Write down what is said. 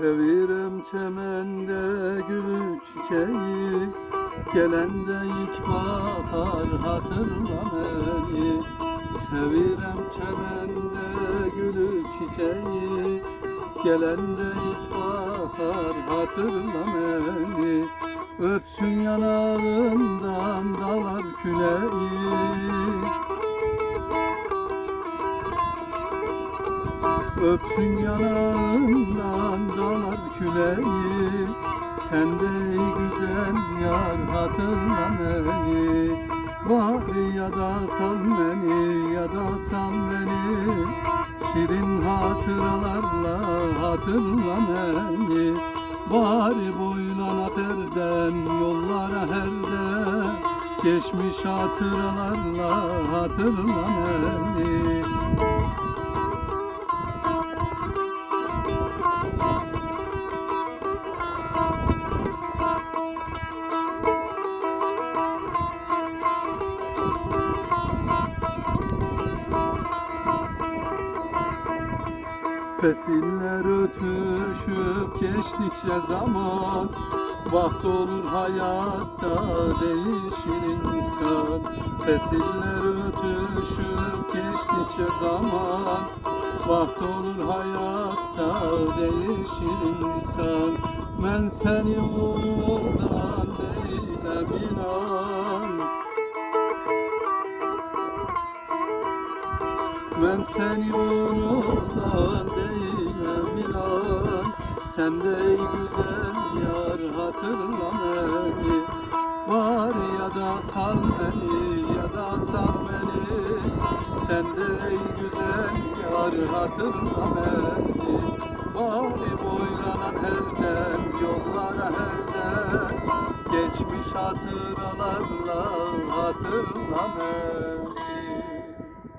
Sevirem çemende gülü çiçeği Gelende ilk bahar hatırla beni. Sevirem çemende gülü çiçeği Gelende ilk bahar hatırla beni. Öpsün yanağından dalar küleği Öpsün yanağından dalar küleği Sen de güzel yar hatırla beni. Bari ya da sal beni ya da sal beni. Şirin hatıralarla hatırla beni. Bari boylan aterden yollara herde Geçmiş hatıralarla hatırla beni Fesiller ötüşüp geçtikçe zaman Vakti olur hayatta değişir insan. Fesiller ötüşüp geçtikçe zaman Vakti olur hayatta değişir insan. Ben seni umurumdan değilim inan. Ben seni unutan Sen de güzel yar hatırla beni. Var ya da sal beni ya da sal beni. Sen de güzel yar hatırla beni. Bari boylanan elden yollara elden Geçmiş hatıralarla hatırla beni